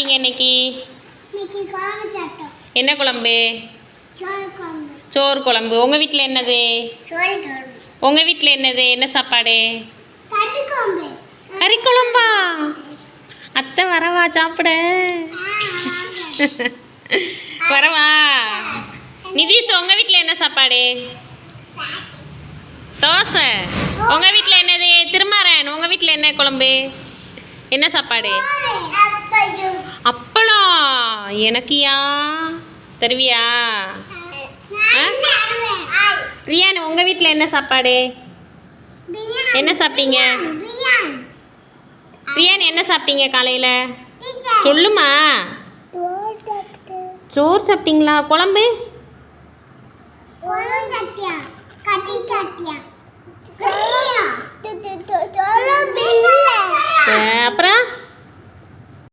சாப்பிட்டீங்க இன்னைக்கு? என்ன குழம்பு? சோறு குழம்பு. உங்கள் வீட்டில் என்னது? உங்கள் வீட்டில் என்னது? என்ன சாப்பாடு? கறி குழம்பா. அத்தை வரவா சாப்பிட? வரவா? நிதிஷ் உங்கள் வீட்டில் என்ன சாப்பாடு? தோசை. உங்கள் வீட்டில் என்னது? திருமாறன் உங்கள் வீட்டில் என்ன குழம்பு? என்ன சாப்பாடு? எனக்கியா? தருவியா? ஆ? ரியான் உங்கள் வீட்டில் என்ன சாப்பாடு? என்ன சாப்பிட்டீங்க? ரியான் என்ன சாப்பிட்டீங்க காலையில்? சொல்லுமா. சோறு சாப்பிட்டீங்களா? குழம்பு? சாப்பிட்டியா?